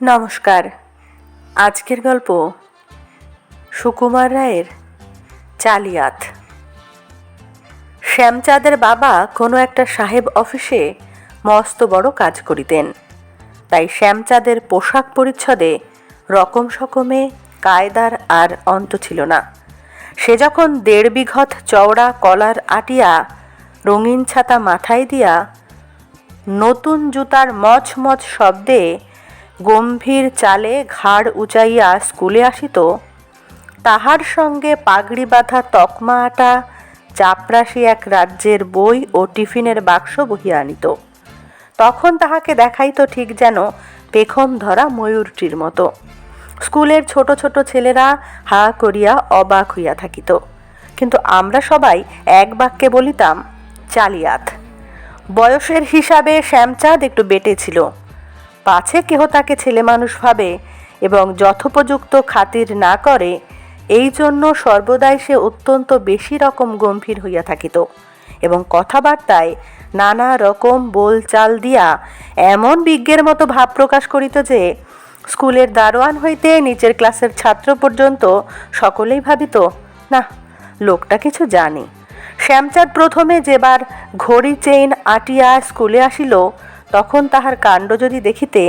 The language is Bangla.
নমস্কার। আজকের গল্প সুকুমার রায়ের চালিয়াত। শ্যামচাঁদের বাবা কোনো একটা সাহেব অফিসে মস্ত বড় কাজ করিতেন। তাই শ্যামচাঁদের পোশাক পরিচ্ছদে রকম সকমে কায়দার আর অন্ত ছিল না। সে যখন দেড় বিঘত চওড়া কলার আটিয়া রঙিন ছাতা মাথায় দিয়া নতুন জুতার মচমচ শব্দে গম্ভীর চালে ঘাড় উচাইয়া স্কুলে আসিত, তাহার সঙ্গে পাগড়ি বাঁধা তকমা আটা, চাপরাশি এক রাজ্যের বই ও টিফিনের বাক্স বহিয়া আনিত। তখন তাহাকে দেখাইতো ঠিক যেন পেখম ধরা ময়ূরটির মতো। স্কুলের ছোট ছোট ছেলেরা হা করিয়া অবাক হইয়া থাকিত। কিন্তু আমরা সবাই এক বাক্যে বলিতাম, চালিয়াত। বয়সের হিসাবে শ্যামচাঁদ একটু বেটে ছিল। পাছে কেহ তাকে ছেলে মানুষ ভাবে এবং যথোপযুক্ত খাতির না করে, এই জন্য সর্বদাই সে অত্যন্ত বেশি রকম গম্ভীর হইয়া থাকিত এবং কথাবার্তায় নানা রকম বোলচাল দিয়া এমন বিজ্ঞের মতো ভাব প্রকাশ করিত যে, স্কুলের দারোয়ান হইতে নিচের ক্লাসের ছাত্র পর্যন্ত সকলেই ভাবিত না লোকটা কিছু জানে। শ্যামচাঁদ প্রথমে যেবার ঘড়ি চেইন আটিয়া স্কুলে আসিল তখন তাহার কাণ্ড যদি দেখিতে